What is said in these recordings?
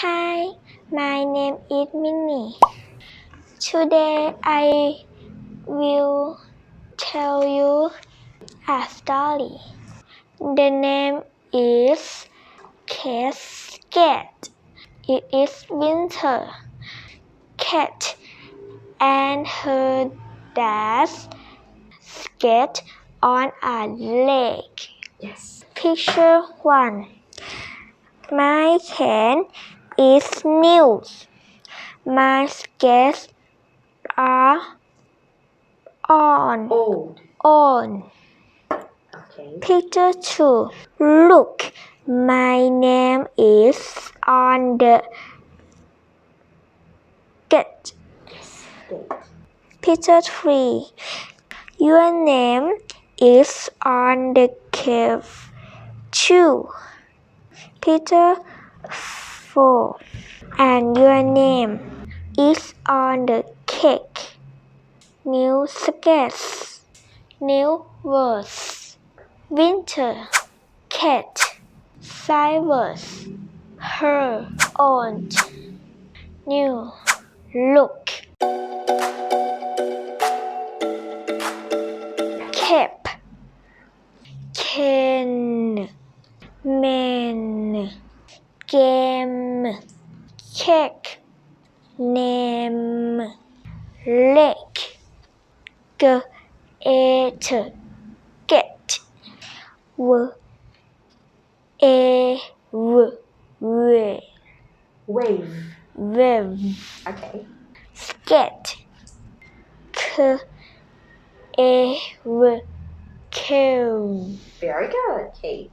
Hi, my name is Minnie. Today I will tell you a story. The name is Cascade. It is winter. Cat and her dad skate on a lake. Yes. Picture 1 My can is news. My skates are on. Old. on. Okay. Picture 2 Look, my name is on the gate. Picture 3 Your name is on the cave too. Picture 4 And your name is on the cake. New skates. New words. Winter. Cat. Cyrus. Her. aunt, New. Look. Cape. Can. Man. Game. Cake. Name. Lake. G. It. Get. W. A. W. W. Wave. Wave. Okay. Skate. K. A. W. Cave. Very good, Kate.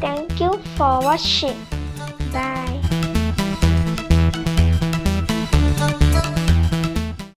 Thank you for watching. Bye.